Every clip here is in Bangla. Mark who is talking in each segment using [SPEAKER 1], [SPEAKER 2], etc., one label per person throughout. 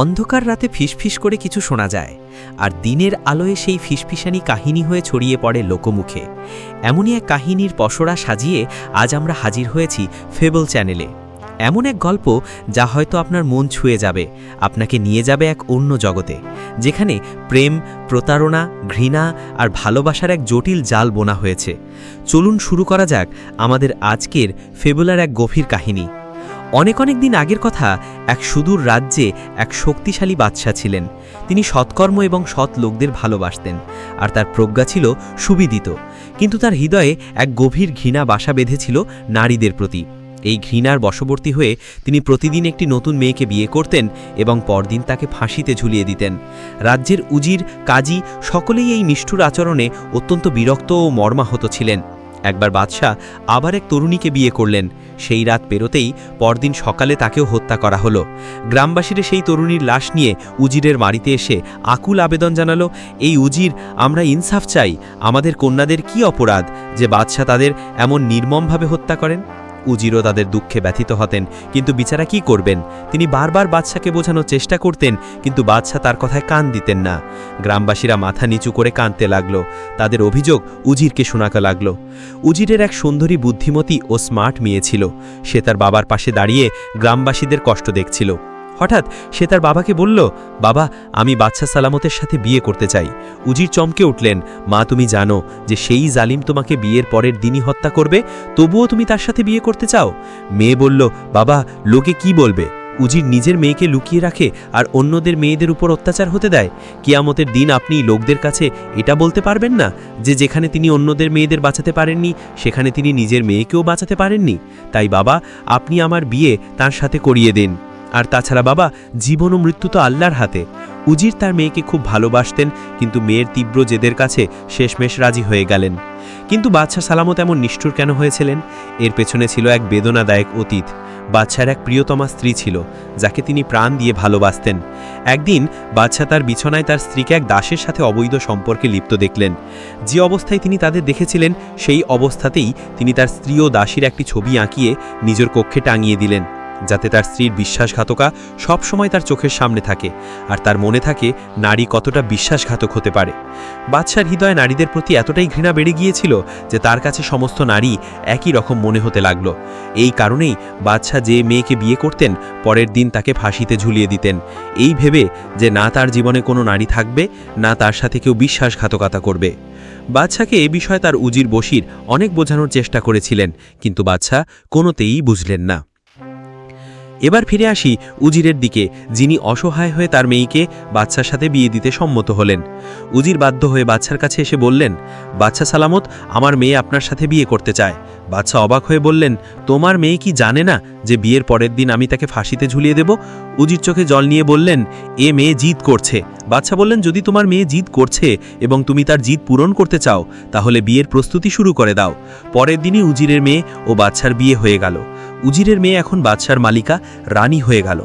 [SPEAKER 1] অন্ধকার রাতে ফিসফিস করে কিছু শোনা যায়, আর দিনের আলোয় সেই ফিসফিসানি কাহিনী হয়ে ছড়িয়ে পড়ে লোকমুখে। এমনই এক কাহিনীর পসরা সাজিয়ে আজ আমরা হাজির হয়েছি ফেবল চ্যানেলে এমন এক গল্প যা হয়তো আপনার মন ছুঁয়ে যাবে, আপনাকে নিয়ে যাবে এক অন্য জগতে, যেখানে প্রেম, প্রতারণা, ঘৃণা আর ভালোবাসার এক জটিল জাল বোনা হয়েছে। চলুন শুরু করা যাক আমাদের আজকের ফেবুলার এক গভীর কাহিনী। অনেক অনেক দিন আগের কথা, এক সুদূর রাজ্যে এক শক্তিশালী বাদশাহ ছিলেন। তিনি সৎকর্ম এবং সৎ লোকদের ভালোবাসতেন, আর তার প্রজ্ঞা ছিল সুবিদিত। কিন্তু তার হৃদয়ে এক গভীর ঘৃণা বাসা বেঁধেছিল নারীদের প্রতি। এই ঘৃণার বশবর্তী হয়ে তিনি প্রতিদিন একটি নতুন মেয়েকে বিয়ে করতেন এবং পরদিন তাকে ফাঁসিতে ঝুলিয়ে দিতেন। রাজ্যের উজির, কাজী সকলেই এই নিষ্ঠুর আচরণে অত্যন্ত বিরক্ত ও মর্মাহত ছিলেন। একবার বাদশাহ আবার এক তরুণীকে বিয়ে করলেন। সেই রাত পেরোতেই পরদিন সকালে তাকেও হত্যা করা হলো। গ্রামবাসীরা সেই তরুণীর লাশ নিয়ে উজিরের বাড়িতে এসে আকুল আবেদন জানালো, এই উজির, আমরা ইনসাফ চাই। আমাদের কন্যাদের কি অপরাধ যে বাদশাহ তাদের এমন নির্মমভাবে হত্যা করেন? উজিরও তাদের দুঃখে ব্যথিত হতেন, কিন্তু বিচারা কি করবেন? তিনি বারবার বাদশাকে বোঝানোর চেষ্টা করতেন, কিন্তু বাদশাহ তার কথায় কান দিতেন না। গ্রামবাসীরা মাথা নিচু করে কাঁদতে লাগল। তাদের অভিযোগ উজিরকে শোনাতে লাগল। উজিরের এক সুন্দরী বুদ্ধিমতী ও স্মার্ট মেয়ে ছিল। সে তার বাবার পাশে দাঁড়িয়ে গ্রামবাসীদের কষ্ট দেখছিল। হঠাৎ সে তার বাবাকে বলল, বাবা, আমি বাচ্চা সালামতের সাথে বিয়ে করতে চাই। উজির চমকে উঠলেন, মা, তুমি জানো যে সেই জালিম তোমাকে বিয়ের পরের দিনই হত্যা করবে, তবুও তুমি তার সাথে বিয়ে করতে চাও? মেয়ে বলল, বাবা, লোকে কি বলবে? উজির নিজের মেয়েকে লুকিয়ে রাখে আর অন্যদের মেয়েদের উপর অত্যাচার হতে দেয়? কিয়ামতের দিন আপনি লোকদের কাছে এটা বলতে পারবেন না যে যেখানে তিনি অন্যদের মেয়েদের বাঁচাতে পারেননি, সেখানে তিনি নিজের মেয়েকেও বাঁচাতে পারেননি। তাই বাবা, আপনি আমার বিয়ে তার সাথে করিয়ে দিন। আর তাছাড়া বাবা, জীবন ও মৃত্যু তো আল্লাহর হাতে। উজির তার মেয়েকে খুব ভালোবাসতেন, কিন্তু মেয়ের তীব্র জেদের কাছে শেষমেশ রাজি হয়ে গেলেন। কিন্তু বাদশাহ সালামত এমন নিষ্ঠুর কেন হয়েছিলেন? এর পেছনে ছিল এক বেদনাদায়ক অতীত। বাদশার এক প্রিয়তমা স্ত্রী ছিল, যাকে তিনি প্রাণ দিয়ে ভালোবাসতেন। একদিন বাদশাহ তার বিছনায় তার স্ত্রীকে এক দাসের সাথে অবৈধ সম্পর্কে লিপ্ত দেখলেন। যে অবস্থায় তিনি তাদের দেখেছিলেন, সেই অবস্থাতেই তিনি তার স্ত্রী ও দাসীর একটি ছবি আঁকিয়ে নিজের কক্ষে টাঙিয়ে দিলেন। যাতে তার স্ত্রীর বিশ্বাসঘাতকা সবসময় তার চোখের সামনে থাকে আর তার মনে থাকে নারী কতটা বিশ্বাসঘাতক হতে পারে। বাদশার হৃদয়ে নারীদের প্রতি এতটাই ঘৃণা বেড়ে গিয়েছিল যে তার কাছে সমস্ত নারী একই রকম মনে হতে লাগল। এই কারণেই বাদশাহ যে মেয়েকে বিয়ে করতেন, পরের দিন তাকে ফাঁসিতে ঝুলিয়ে দিতেন। এই ভেবে যে না তার জীবনে কোনো নারী থাকবে, না তার সাথে কেউ বিশ্বাসঘাতকতা করবে। বাদশাকে এ বিষয়ে তার উজির বসির অনেক বোঝানোর চেষ্টা করেছিলেন, কিন্তু বাদশাহ কোনোতেই বুঝলেন না। এবার ফিরে আসি উজিরের দিকে, যিনি অসহায় হয়ে তার মেয়েকে বাচ্চার সাথে বিয়ে দিতে সম্মত হলেন। উজির বাধ্য হয়ে বাচ্চার কাছে এসে বললেন বাচ্চা সালামত, আমার মেয়ে আপনার সাথে বিয়ে করতে চায়। বাচ্চা অবাক হয়ে বললেন, তোমার মেয়ে কি জানে না যে বিয়ের পরের দিন আমি তাকে ফাঁসিতে ঝুলিয়ে দেব? উজির চোখে জল নিয়ে বললেন, এ মেয়ে জিদ করছে। বাচ্চা বললেন, যদি তোমার মেয়ে জিদ করছে এবং তুমি তার জিদ পূরণ করতে চাও, তাহলে বিয়ের প্রস্তুতি শুরু করে দাও। পরের দিনই উজিরের মেয়ে ও বাচ্চার বিয়ে হয়ে গেল। উজিরের মেয়ে এখন বাদশার মালিকা, রানী হয়ে গেল।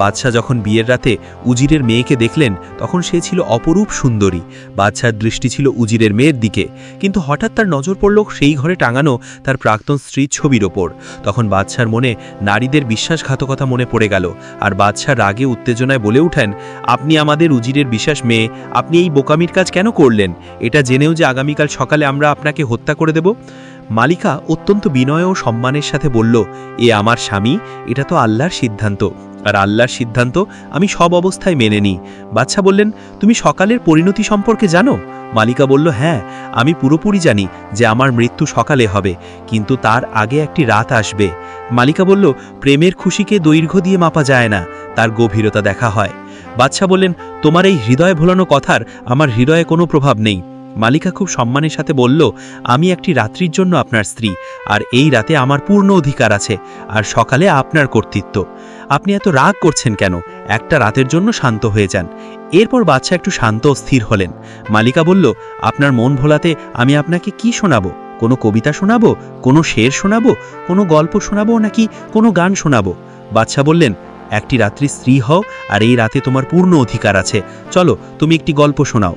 [SPEAKER 1] বাদশাহ যখন বিয়ের রাতে উজিরের মেয়েকে দেখলেন, তখন সে ছিল অপরূপ সুন্দরী। বাদশার দৃষ্টি ছিল উজিরের মেয়ের দিকে, কিন্তু হঠাৎ তার নজর পড়ল সেই ঘরে টাঙানো তার প্রাক্তন স্ত্রীর ছবির ওপর। তখন বাদশার মনে নারীদের বিশ্বাসঘাতকতা মনে পড়ে গেল, আর বাদশাহ রাগে উত্তেজনায় বলে উঠেন, আপনি আমাদের উজিরের বিশ্বাস মেয়ে, আপনি এই বোকামির কাজ কেন করলেন? এটা জেনেও যে আগামীকাল সকালে আমরা আপনাকে হত্যা করে দেব? মালিকা অত্যন্ত বিনয় ও সম্মানের সাথে বলল, এ আমার স্বামী, এটা তো আল্লাহর সিদ্ধান্ত। আর আল্লাহর সিদ্ধান্ত আমি সব অবস্থায় মেনে নিই। বাচ্চা বললেন, তুমি সকালের পরিণতি সম্পর্কে জানো? মালিকা বলল হ্যাঁ আমি পুরোপুরি জানি যে আমার মৃত্যু সকালে হবে, কিন্তু তার আগে একটি রাত আসবে। মালিকা বলল, প্রেমের খুশিকে দৈর্ঘ্য দিয়ে মাপা যায় না, তার গভীরতা দেখা হয়। বাদশাহ বললেন, তোমার এই হৃদয় ভোলানো কথার আমার হৃদয়ে কোনো প্রভাব নেই। মালিকা খুব সম্মানের সাথে বলল, আমি একটি রাত্রির জন্য আপনার স্ত্রী, আর এই রাতে আমার পূর্ণ অধিকার আছে, আর সকালে আপনার কর্তৃত্ব। আপনি এত রাগ করছেন কেন? একটা রাতের জন্য শান্ত হয়ে যান। এরপর বাচ্চা একটু শান্ত স্থির হলেন। মালিকা বলল, আপনার মন ভোলাতে আমি আপনাকে কি শোনাবো? কোনো কবিতা শোনাবো? কোনো শের শোনাবো? কোনো গল্প শোনাবো? নাকি কোনো গান শোনাবো? বাচ্চা বললেন, একটি রাত্রি স্ত্রী হও, আর এই রাতে তোমার পূর্ণ অধিকার আছে। চলো, তুমি একটি গল্প শোনাও।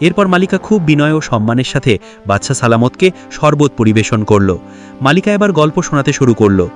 [SPEAKER 1] এরপর মালিকা খুব বিনয় ও সম্মানের সাথে বাচ্চা সালামতকে শরবত পরিবেশন করল। মালিকা এবার গল্প শোনাতে শুরু করল।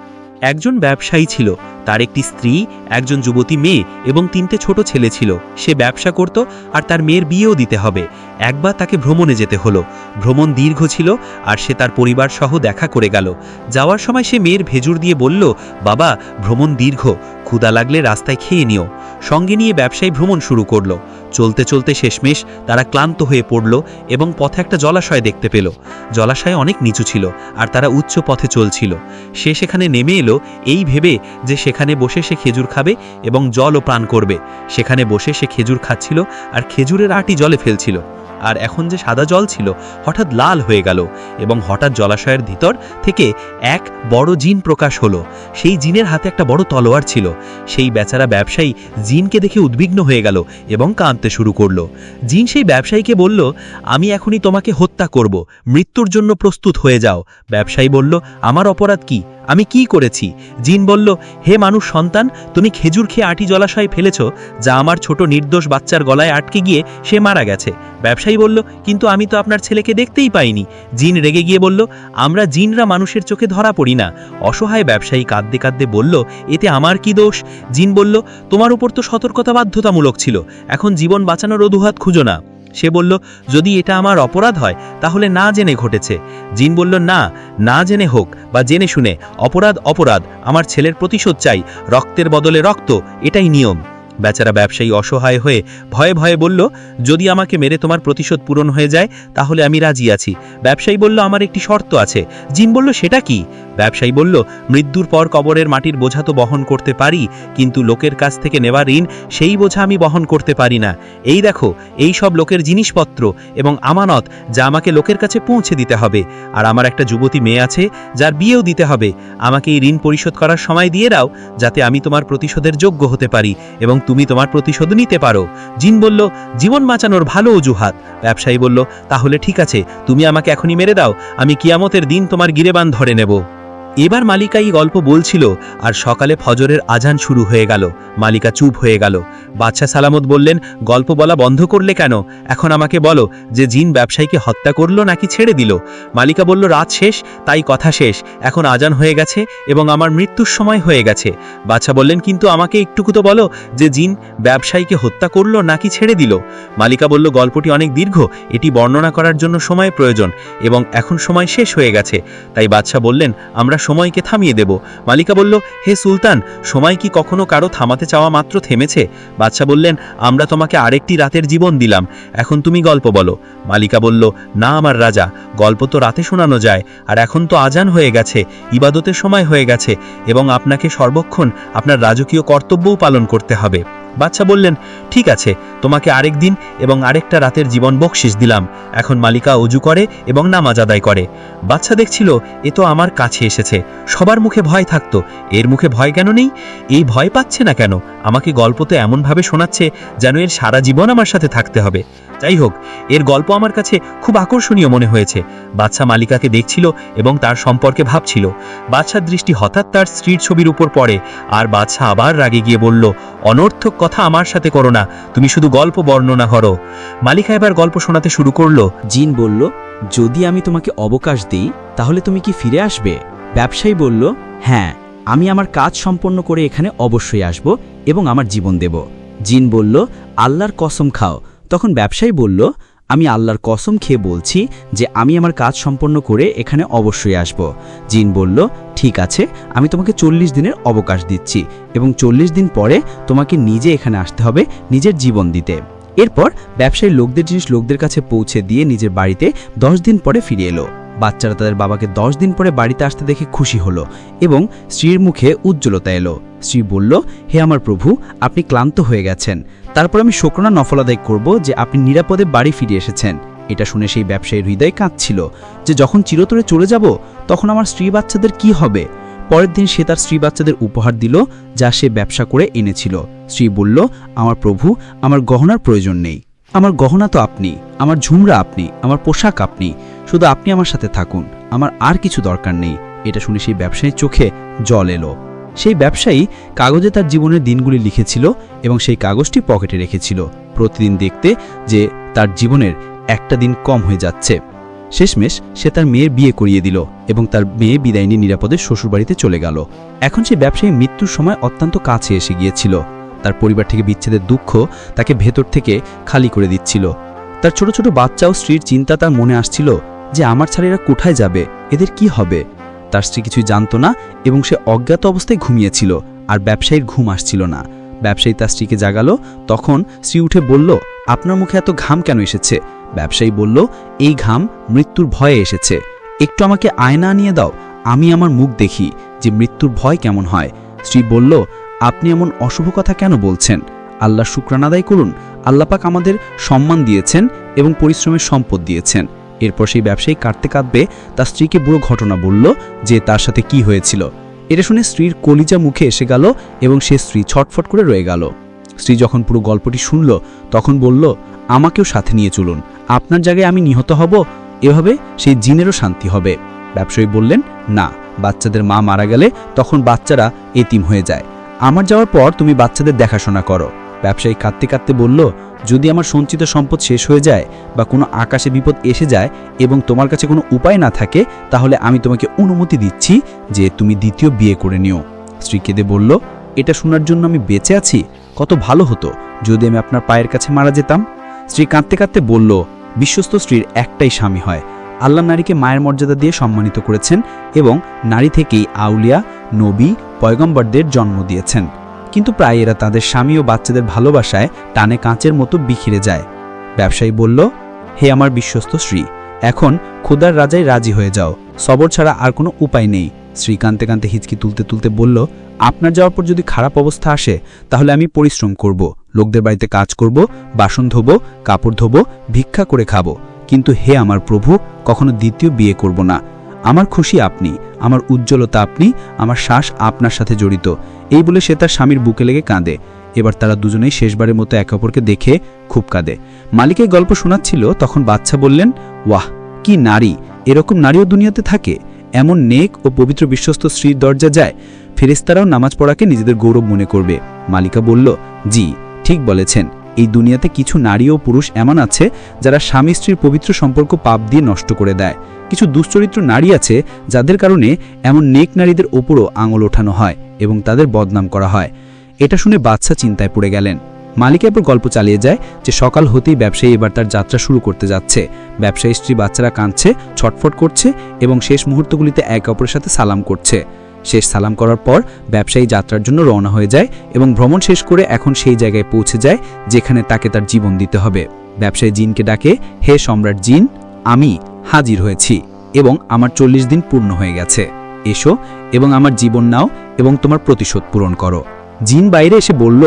[SPEAKER 1] একজন ব্যবসায়ী ছিল, তার একটি স্ত্রী, একজন যুবতী মেয়ে এবং তিনটে ছোট ছেলে ছিল। সে ব্যবসা করত আর তার মেয়ের বিয়েও দিতে হবে। একবার তাকে ভ্রমণে যেতে হলো। ভ্রমণ দীর্ঘ ছিল আর সে তার পরিবার সহ দেখা করে গেল। যাওয়ার সময় সে মেয়ের ভেজুর দিয়ে বলল, বাবা, ভ্রমণ দীর্ঘ। ক্ষুদা লাগলে রাস্তায় খেয়ে নিও। সঙ্গে নিয়ে ব্যবসায়ী ভ্রমণ শুরু করল। চলতে চলতে শেষমেশ তারা ক্লান্ত হয়ে পড়ল এবং পথে একটা জলাশয় দেখতে পেল। জলাশয় অনেক নিচু ছিল আর তারা উচ্চ পথে চলছিল। সে সেখানে নেমে এলো এই ভেবে যে সেখানে বসে সে খেজুর খাবে এবং জলও পান করবে। সেখানে বসে সে খেজুর খাচ্ছিল আর খেজুরের আটি জলে ফেলছিল। আর এখন যে সাদা জল ছিল হঠাৎ লাল হয়ে গেল এবং হঠাৎ জলাশয়ের ভিতর থেকে এক বড় জিন প্রকাশ হলো। সেই জিনের হাতে একটা বড় তলোয়ার ছিল। সেই বেচারা ব্যবসায়ী জিনকে দেখে উদ্বিগ্ন হয়ে গেল এবং কাঁদতে শুরু করল। জিন সেই ব্যবসায়ীকে বলল, আমি এখনই তোমাকে হত্যা করব। মৃত্যুর জন্য প্রস্তুত হয়ে যাও। ব্যবসায়ী বলল, আমার অপরাধ কি? আমি কি করেছি? জিন বলল, হে মানুষ সন্তান, তুমি খেজুর খেয়ে আটি জলাশয়ে ফেলেছ, যা আমার ছোট নির্দোষ বাচ্চার গলায় আটকে গিয়ে সে মারা গেছে। ব্যবসায়ী বলল, কিন্তু আমি তো আপনার ছেলেকে দেখতেই পাইনি। জিন রেগে গিয়ে বলল, আমরা জিনরা মানুষের চোখে ধরা পড়ি না। অসহায় ব্যবসায়ী কাঁদতে কাঁদতে বলল, এতে আমার কি দোষ? জিন বলল, তোমার উপর তো সতর্কতা বাধ্যতামূলক ছিল। এখন জীবন বাঁচানোর অজুহাত খুঁজো না। সে বলল, যদি এটা আমার অপরাধ হয়, তাহলে না জেনে ঘটেছে। জিন বলল, না না জেনে হোক বা জেনে শুনে, অপরাধ অপরাধ। আমার ছেলের প্রতিশোধ চাই, রক্তের বদলে রক্ত, এটাই নিয়ম। বেচারা ব্যবসায়ী অসহায় হয়ে ভয়ে ভয়ে বলল, যদি আমাকে মেরে তোমার প্রতিশোধ পূরণ হয়ে যায়, তাহলে আমি রাজি আছি। ব্যবসায়ী বলল, আমার একটি শর্ত আছে। জিম বলল, সেটা কি? ব্যবসায়ী বলল, মৃত্যুর পর কবরের মাটির বোঝা তো বহন করতে পারি, কিন্তু লোকের কাছ থেকে নেওয়া ঋণ, সেই বোঝা আমি বহন করতে পারি না। এই দেখো, এই সব লোকের জিনিসপত্র এবং আমানত যা আমাকে লোকের কাছে পৌঁছে দিতে হবে। আর আমার একটা যুবতী মেয়ে আছে, যার বিয়েও দিতে হবে। আমাকে এই ঋণ পরিশোধ করার সময় দিয়ে দাও, যাতে আমি তোমার প্রতিশোধের যোগ্য হতে পারি এবং তুমি তোমার প্রতিশোধ নিতে পারো। জিন বলল, জীবন বাঁচানোর ভালো অজুহাত। ব্যবসায়ী বলল, তাহলে ঠিক আছে, তুমি আমাকে এখনই মেরে দাও। আমি কিয়ামতের দিন তোমার গিরেবান ধরে নেব। এবার মালিকা এই গল্প বলছিল আর সকালে ফজরের আজান শুরু হয়ে গেল। মালিকা চুপ হয়ে গেল। বাদশাহ সালামত বললেন, গল্প বলা বন্ধ করলে কেন? এখন আমাকে বলো যে জিন ব্যবসায়ীকে হত্যা করল নাকি ছেড়ে দিল? মালিকা বলল, রাত শেষ, তাই কথা শেষ। এখন আজান হয়ে গেছে এবং আমার মৃত্যুর সময় হয়ে গেছে। বাচ্চা বললেন, কিন্তু আমাকে একটুকু তো বলো যে জিন ব্যবসায়ীকে হত্যা করল নাকি ছেড়ে দিল? মালিকা বলল, গল্পটি অনেক দীর্ঘ, এটি বর্ণনা করার জন্য সময় প্রয়োজন এবং এখন সময় শেষ হয়ে গেছে। তাই বাদশাহ বললেন, আমরা সময়কে থামিয়ে দেব। মালিকা বলল, হে সুলতান, সময় কি কখনো কারও থামাতে চাওয়া মাত্র থেমেছে? বাদশাহ বললেন, আমরা তোমাকে আরেকটি রাতের জীবন দিলাম। এখন তুমি গল্প বলো। মালিকা বলল, না আমার রাজা, গল্প তো রাতে শোনানো যায়, আর এখন তো আজান হয়ে গেছে, ইবাদতের সময় হয়ে গেছে, এবং আপনাকে সর্বক্ষণ আপনার রাজকীয় কর্তব্যও পালন করতে হবে। বাচ্চা বললেন, ঠিক আছে, তোমাকে আরেক দিন এবং আরেকটা রাতের জীবন বকশিস দিলাম। এখন মালিকা অজু করে এবং নামাজ আদায় করে। বাচ্চা দেখছিল, এ তো আমার কাছে এসেছে। সবার মুখে ভয় থাকতো। এর মুখে ভয় কেন নেই? এই ভয় পাচ্ছে না কেন? আমাকে গল্প তো এমনভাবে শোনাচ্ছে যেন এর সারা জীবন আমার সাথে থাকতে হবে। যাই হোক, এর গল্প আমার কাছে খুব আকর্ষণীয় মনে হয়েছে। বাচ্চা মালিকাকে দেখছিল এবং তার সম্পর্কে ভাবছিল। বাচ্চার দৃষ্টি হঠাৎ তার স্ত্রীর ছবির উপর পড়ে আর বাচ্চা আবার রাগে গিয়ে বলল, অনর্থক কথা আমার সাথে করো না, তুমি শুধু গল্প বর্ণনা করো। মালিকা এবার গল্প শোনাতে শুরু করল।
[SPEAKER 2] জিন বলল, যদি আমি তোমাকে অবকাশ দিই, তাহলে তুমি কি ফিরে আসবে? ব্যবসায়ী বলল হ্যাঁ আমি আমার কাজ সম্পন্ন করে এখানে অবশ্যই আসব এবং আমার জীবন দেব। জিন বলল, আল্লাহর কসম খাও। তখন ব্যবসায়ী বলল আমি আল্লাহর কসম খেয়ে বলছি যে আমি আমার কাজ সম্পন্ন করে এখানে অবশ্যই আসব। জিন বলল, ঠিক আছে, আমি তোমাকে চল্লিশ দিনের অবকাশ দিচ্ছি এবং চল্লিশ দিন পরে তোমাকে নিজে এখানে আসতে হবে নিজের জীবন দিতে। এরপর ব্যবসায়ী লোকদের জিনিস লোকদের কাছে পৌঁছে দিয়ে নিজের বাড়িতে দশ দিন পরে ফিরে এলো। বাচ্চারা তাদের বাবাকে দশ দিন পরে বাড়িতে আসতে দেখে খুশি হলো এবং স্ত্রীর মুখে উজ্জ্বলতা এলো। স্ত্রী বলল, হে আমার প্রভু, আপনি ক্লান্ত হয়ে গেছেন। তারপর আমি শোকরণা নফলাদায় করব যে আপনি নিরাপদে বাড়ি ফিরে এসেছেন। এটা শুনে সেই ব্যবসায়ীর হৃদয় কাঁদছিল যে যখন চিরতরে চলে যাব, তখন আমার স্ত্রী বাচ্চাদের কি হবে? পরের দিন সে তার স্ত্রী বাচ্চাদের উপহার দিল, যা সে ব্যবসা করে এনেছিল। স্ত্রী বলল, আমার প্রভু, আমার গহনার প্রয়োজন নেই। আমার গহনা তো আপনি, আমার ঝুমরা আপনি, আমার পোশাক আপনি। শুধু আপনি আমার সাথে থাকুন। আমার আর কিছু দরকার নেই। এটা শুনে সেই ব্যবসায়ীর চোখে জল এলো। সেই ব্যবসায়ী কাগজে তার জীবনের দিনগুলি লিখেছিল এবং সেই কাগজটি পকেটে রেখেছিল। প্রতিদিন দেখতে যে তার জীবনের একটা দিন কম হয়ে যাচ্ছে। শেষমেশ সে তার মেয়ের বিয়ে করিয়ে দিল এবং তার মেয়ে বিদায় নিয়ে নিরাপদে শ্বশুরবাড়িতে চলে গেল। এখন সে ব্যবসায়ী মৃত্যুর সময় অত্যন্ত কাছে এসে গিয়েছিল। তার পরিবার থেকে বিচ্ছেদের দুঃখ তাকে ভেতর থেকে খালি করে দিচ্ছিল। তার ছোট ছোট বাচ্চা ও স্ত্রীর চিন্তা তার মনে আসছিল যে আমার ছাড়া কোথায় যাবে? এদের কি হবে? তার স্ত্রী কিছুই জানত না এবং সে অজ্ঞাত অবস্থায় ঘুমিয়েছিল আর ব্যবসায়ীর ঘুম আসছিল না। ব্যবসায়ী তার স্ত্রীকে জাগালো, তখন স্ত্রী উঠে বলল, আপনার মুখে এত ঘাম কেন এসেছে? ব্যবসায়ী বলল, এই ঘাম মৃত্যুর ভয়ে এসেছে। একটু আমাকে আয়না নিয়ে দাও, আমি আমার মুখ দেখি যে মৃত্যুর ভয় কেমন হয়। স্ত্রী বলল, আপনি এমন অশুভ কথা কেন বলছেন? আল্লাহ শুক্রান আদায় করুন। আল্লাপাক আমাদের সম্মান দিয়েছেন এবং পরিশ্রমের সম্পদ দিয়েছেন। এরপর সেই ব্যবসায়ী কাটতে কাঁদবে, তার স্ত্রীকে বুড়ো ঘটনা বলল যে তার সাথে কি হয়েছিল। এটা শুনে স্ত্রীর কলিজা মুখে এসে গেল এবং সে স্ত্রী ছটফট করে রয়ে গেল। স্ত্রী যখন পুরো গল্পটি শুনল, তখন বলল, আমাকেও সাথে নিয়ে চলুন। আপনার জায়গায় আমি নিহত হব। এভাবে সেই জিনেরও শান্তি হবে। ব্যবসায়ী বললেন, না, বাচ্চাদের মা মারা গেলে তখন বাচ্চারা এতিম হয়ে যায়। আমার যাওয়ার পর তুমি বাচ্চাদের দেখাশোনা করো। ব্যবসায়ী কাঁদতে কাঁদতে বলল যদি আমার সঞ্চিত সম্পদ শেষ হয়ে যায় বা কোনো আকাশে বিপদ এসে যায় এবং তোমার কাছে কোনো উপায় না থাকে, তাহলে আমি তোমাকে অনুমতি দিচ্ছি যে তুমি দ্বিতীয় বিয়ে করে নিও। স্ত্রী কেঁদে বলল, এটা শোনার জন্য আমি বেঁচে আছি? কত ভালো হতো যদি আমি আপনার পায়ের কাছে মারা যেতাম। স্ত্রী কাঁদতে কাঁদতে বলল, বিশ্বস্ত স্ত্রীর একটাই স্বামী হয়। আল্লাহ নারীকে মায়ের মর্যাদা দিয়ে সম্মানিত করেছেন এবং নারী থেকেই আউলিয়া, নবী, পয়গম্বরদের জন্ম দিয়েছেন। কিন্তু প্রায় এরা তাদের স্বামী ও বাচ্চাদের ভালোবাসায় টানে কাঁচের মতো বিখিরে যায়। ব্যবসায়ী বলল, হে আমার বিশ্বস্ত শ্রী এখন খোদার রাজাই রাজি হয়ে যাও। সবর ছাড়া আর কোনো উপায় নেই। শ্রী কান্তে কান্তে হিচকি তুলতে তুলতে বলল, আপনার যাওয়ার পর যদি খারাপ অবস্থা আসে, তাহলে আমি পরিশ্রম করব। লোকদের বাড়িতে কাজ করব, বাসন ধোবো, কাপড় ধোবো, ভিক্ষা করে খাব। কিন্তু হে আমার প্রভু, কখনো দ্বিতীয় বিয়ে করব না। আমার খুশি আপনি। আমার উজ্জ্বলতা আপনি, আমার শ্বাস আপনার সাথে জড়িত। এই বলে সে তার স্বামীর বুকে লেগে কাঁদে। এবার তারা দুজনেই শেষবারের মতো একে অপরকে দেখে খুব কাঁদে। মালিকের গল্প শোনাচ্ছিল, তখন বাচ্চা বললেন, ওয়াহ, কি নারী! এরকম নারীও দুনিয়াতে থাকে। এমন নেক ও পবিত্র বিশ্বস্ত স্ত্রীর দরজা যায়। ফেরেস্তারাও নামাজ পড়াকে নিজেদের গৌরব মনে করবে। মালিকা বলল, জি, ঠিক বলেছেন। এই দুনিয়াতে কিছু নারী ও পুরুষ এমন আছে যারা স্বামী স্ত্রীর পবিত্র সম্পর্ক পাপ দিয়ে নষ্ট করে দেয়। কিছু দুশ্চরিত্র নারী আছে যাদের কারণে এমন নেক নারীদের ওপরও আঙুল ওঠানো হয় এবং তাদের বদনাম করা হয়। এটা শুনে বাচ্চা চিন্তায় পড়ে গেলেন। মালিক এবার গল্প চালিয়ে যায় যে সকাল হতেই ব্যবসায়ী এবার তার যাত্রা শুরু করতে যাচ্ছে। ব্যবসায়ী স্ত্রী বাচ্চারা কাঁদছে, ছটফট করছে এবং শেষ মুহূর্তগুলিতে একে অপরের সাথে সালাম করছে। শেষ সালাম করার পর ব্যবসায়ী যাত্রার জন্য রওনা হয়ে যায় এবং ভ্রমণ শেষ করে এখন সেই জায়গায় পৌঁছে যায় যেখানে তাকে তার জীবন দিতে হবে। ব্যবসায়ী জিনকে ডাকে, হে সম্রাট জিন, আমি হাজির হয়েছি এবং আমার চল্লিশ দিন পূর্ণ হয়ে গেছে। এসো এবং আমার জীবন নাও এবং তোমার প্রতিশোধ পূরণ করো। জিন বাইরে এসে বলল,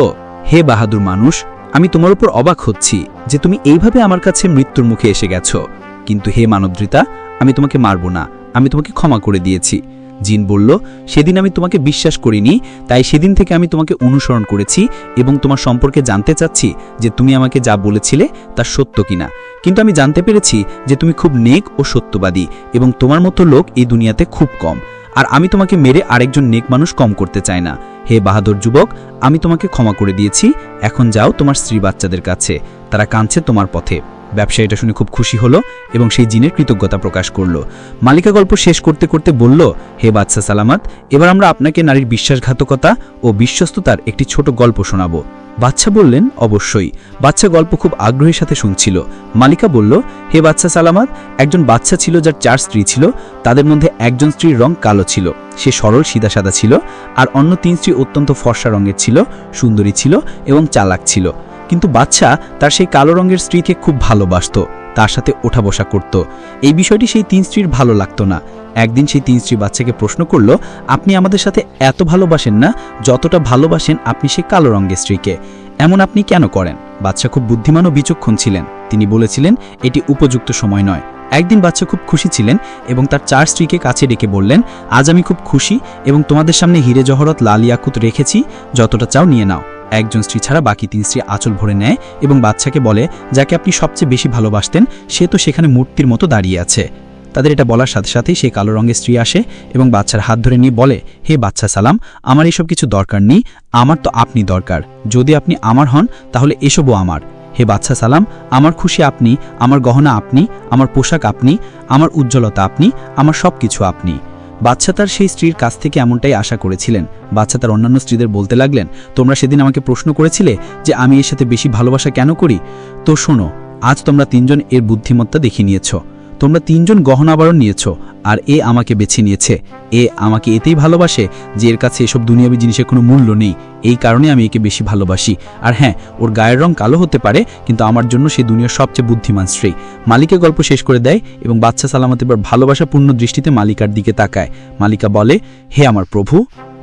[SPEAKER 2] হে বাহাদুর মানুষ, আমি তোমার উপর অবাক হচ্ছি যে তুমি এইভাবে আমার কাছে মৃত্যুর মুখে এসে গেছো। কিন্তু হে মানবদ্রিতা আমি তোমাকে মারব না, আমি তোমাকে ক্ষমা করে দিয়েছি। জিন বলল, সেদিন আমি তোমাকে বিশ্বাস করিনি, তাই সেদিন থেকে আমি তোমাকে অনুসরণ করেছি এবং তোমার সম্পর্কে জানতে চাচ্ছি যে তুমি আমাকে যা বলেছিলে তা সত্য কিনা। কিন্তু আমি জানতে পেরেছি যে তুমি খুব নেক ও সত্যবাদী এবং তোমার মতো লোক এই দুনিয়াতে খুব কম। আর আমি তোমাকে মেরে আরেকজন নেক মানুষ কম করতে চাই না। হে বাহাদুর যুবক, আমি তোমাকে ক্ষমা করে দিয়েছি, এখন যাও তোমার স্ত্রী বাচ্চাদের কাছে। তারা কাঁদছে তোমার পথে। ব্যবসায়ীটা শুনে খুব খুশি হলো এবং সেই জিনের কৃতজ্ঞতা প্রকাশ করল। মালিকা গল্প শেষ করতে করতে বলল, হে বাদশা সালামাত, এবার আমরা আপনাকে নারীর বিশ্বাসঘাতকতা ও বিশ্বস্ততার একটি ছোট গল্প শোনাবো। বাচ্চা বললেন, অবশ্যই। বাচ্চা গল্প খুব আগ্রহের সাথে শুনছিল। মালিকা বলল, হে বাচ্চা সালামাত, একজন বাচ্চা ছিল যার চার স্ত্রী ছিল, তাদের মধ্যে একজন স্ত্রীর রং কালো ছিল, সে সরল সিধা সাদা ছিল, আর অন্য তিন স্ত্রী অত্যন্ত ফর্সা রঙের ছিল, সুন্দরী ছিল এবং চালাক ছিল। কিন্তু বাচ্চা তার সেই কালো রঙের স্ত্রীকে খুব ভালোবাসত, তার সাথে ওঠা বসা করত। এই বিষয়টি সেই তিন স্ত্রীর ভালো লাগতো না। একদিন সেই তিন স্ত্রী বাচ্চাকে প্রশ্ন করল, আপনি আমাদের সাথে এত ভালোবাসেন না, যতটা ভালোবাসেন আপনি সেই কালো রঙের স্ত্রীকে। এমন আপনি কেন করেন? বাচ্চা খুব বুদ্ধিমান ও বিচক্ষণ ছিলেন। তিনি বলেছিলেন, এটি উপযুক্ত সময় নয়। একদিন বাচ্চা খুব খুশি ছিলেন এবং তার চার স্ত্রীকে কাছে ডেকে বললেন, আজ আমি খুব খুশি এবং তোমাদের সামনে হিরে জহরত, লাল ইয়াকুত রেখেছি, যতটা চাও নিয়ে নাও। একজন স্ত্রী ছাড়া বাকি তিন স্ত্রী আঁচল ভরে নেয় এবং বাচ্চাকে বলে, যাকে আপনি সবচেয়ে বেশি ভালোবাসতেন, সে তো সেখানে মূর্তির মতো দাঁড়িয়ে আছে। তাদের এটা বলার সাথে সাথেই সে কালো রঙের স্ত্রী আসে এবং বাচ্চার হাত ধরে নিয়ে বলে, হে বাচ্চা সালাম, আমার এসব কিছু দরকার নেই, আমার তো আপনি দরকার। যদি আপনি আমার হন, তাহলে এসবও আমার। হে বাচ্চা সালাম, আমার খুশি আপনি, আমার গহনা আপনি, আমার পোশাক আপনি, আমার উজ্জ্বলতা আপনি, আমার সব কিছু আপনি। বাচ্চা তার সেই স্ত্রীর কাছ থেকে এমনটাই আশা করেছিলেন। বাচ্চা তার অন্যান্য স্ত্রীদের বলতে লাগলেন, তোমরা সেদিন আমাকে প্রশ্ন করেছিলে যে আমি এর সাথে বেশি ভালোবাসা কেন করি? তো শোনো, আজ তোমরা তিনজন এর বুদ্ধিমত্তা দেখিয়ে নিয়েছ। তোমরা তিনজন গহনাবরণ নিয়েছ, আর এ আমাকে বেছে নিয়েছে। এ আমাকে এতেই ভালোবাসে যে এর কাছে এসব দুনিয়াবী জিনিসের কোনো মূল্য নেই। এই কারণে আমি একে বেশি ভালোবাসি। আর হ্যাঁ ওর গায়ের রং কালো হতে পারে, কিন্তু আমার জন্য সে দুনিয়ার সবচেয়ে বুদ্ধিমান স্ত্রী। মালিকের গল্প শেষ করে দেয় এবং বাচ্চা সালামত এবার ভালোবাসাপূর্ণ দৃষ্টিতে মালিকার দিকে তাকায়। মালিকা বলে, হে আমার প্রভু,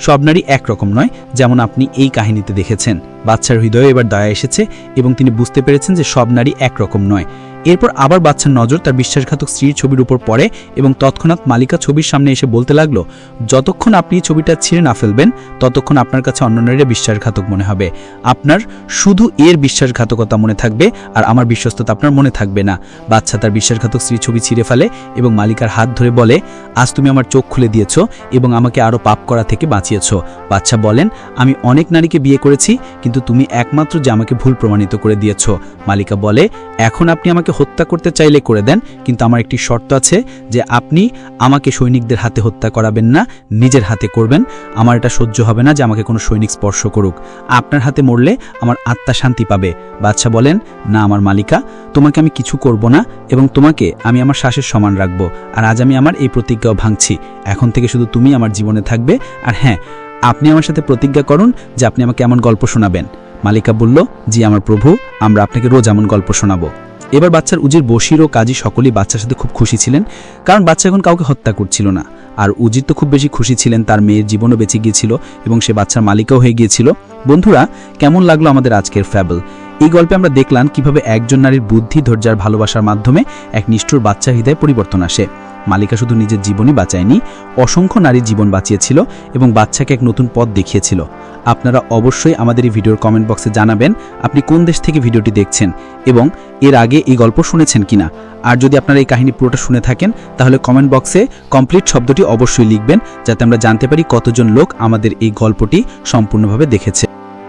[SPEAKER 2] সব নারী একরকম নয়, যেমন আপনি এই কাহিনীতে দেখেছেন। বাচ্চার হৃদয়ে এবার দয়া এসেছে এবং তিনি বুঝতে পেরেছেন যে সব নারী একরকম নয়। এরপর আবার বাচ্চার নজর তার বিশ্বাসঘাতক স্ত্রীর ছবির উপর পড়ে এবং তৎক্ষণাৎ মালিকা ছবির সামনে এসে বলতে লাগল, যতক্ষণ আপনি ছবিটা ছিঁড়ে না ফেলবেন, ততক্ষণ আপনার কাছে অন্য নারীরা বিশ্বাসঘাতক মনে হবে। আপনার শুধু এর বিশ্বাসঘাতকতা মনে থাকবে আর আমার বিশ্বস্ততা আপনার মনে থাকবে না। বাচ্চা তার বিশ্বাসঘাতক স্ত্রীর ছবি ছিঁড়ে ফেলে এবং মালিকার হাত ধরে বলে, আজ তুমি আমার চোখ খুলে দিয়েছ এবং আমাকে আরও পাপ করা থেকে বাঁচিয়েছ। বাচ্চা বলেন, আমি অনেক নারীকে বিয়ে করেছি, কিন্তু তুমি একমাত্র যে আমাকে ভুল প্রমাণিত করে দিয়েছ। মালিকা বলে, এখন আপনি আমাকে হত্যা করতে চাইলে করে দেন, কিন্তু আমার একটি শর্ত আছে যে আপনি আমাকে সৈনিকদের হাতে হত্যা করাবেন না, নিজের হাতে করবেন। আমার এটা সহ্য হবে না যে আমাকে কোনো সৈনিক স্পর্শ করুক। আপনার হাতে মরলে আমার আত্মা শান্তি পাবে। বাচ্চা বলেন, না, আমার মালিকা, তোমাকে আমি কিছু করব না এবং তোমাকে আমি আমার শ্বাসের সমান রাখব, আর আজ আমি আমার এই প্রতিজ্ঞাও ভাঙছি। এখন থেকে শুধু তুমি আমার জীবনে থাকবে, আর হ্যাঁ আপনি আমার সাথে প্রতিজ্ঞা করুন যে আপনি আমাকে এমন গল্প শোনাবেন। মালিকা বলল, জি, আমার প্রভু, আমরা আপনাকে রোজ এমন গল্প শোনাবো। এবার বাচ্চার উজির বশির ও কাজী সকলেই বাচ্চার সাথে খুব খুশি ছিলেন, কারণ বাচ্চা এখন কাউকে হত্যা করছিল না। আর উজির তো খুব বেশি খুশি ছিলেন, তার মেয়ের জীবনও বেঁচে গিয়েছিল এবং সে বাচ্চার মালিকাও হয়ে গিয়েছিল। বন্ধুরা, কেমন লাগল আমাদের আজকের ফ্যাবল? এই গল্পে আমরা দেখলাম কীভাবে একজন নারীর বুদ্ধি ধৈর্যার ভালোবাসার মাধ্যমে এক নিষ্ঠুর বাচ্চা হৃদয়ে পরিবর্তন আসে। মালিকা শুধু নিজের জীবনই বাঁচায়নি, অসংখ্য নারীর জীবন বাঁচিয়েছিল এবং বাচ্চাকে এক নতুন পথ দেখিয়েছিল। আপনারা অবশ্যই আমাদের এই ভিডিওর কমেন্ট বক্সে জানাবেন আপনি কোন দেশ থেকে ভিডিওটি দেখছেন এবং এর আগে এই গল্প শুনেছেন কিনা। আর যদি আপনারা এই কাহিনী পুরোটা শুনে থাকেন, তাহলে কমেন্ট বক্সে কমপ্লিট শব্দটি অবশ্যই লিখবেন, যাতে আমরা জানতে পারি কতজন লোক আমাদের এই গল্পটি সম্পূর্ণভাবে দেখেছে।